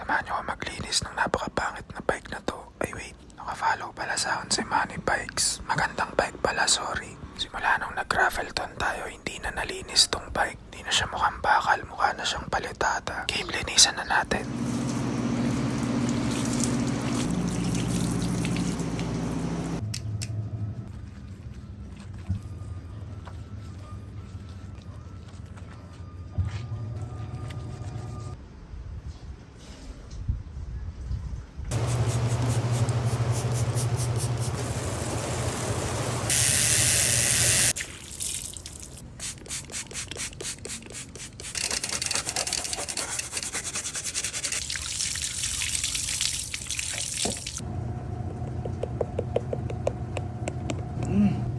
Samahan niyo ako maglinis ng napakapangit na bike na to. Ay wait, nakafollow pala sa akin si Money Bikes. Magandang bike pala, sorry. Simula nung nag-Gravelton tayo, hindi na nalinis tong bike. Hindi na siya mukhang bakal, mukha na siyang palitada. Game, linisan na natin. Mm.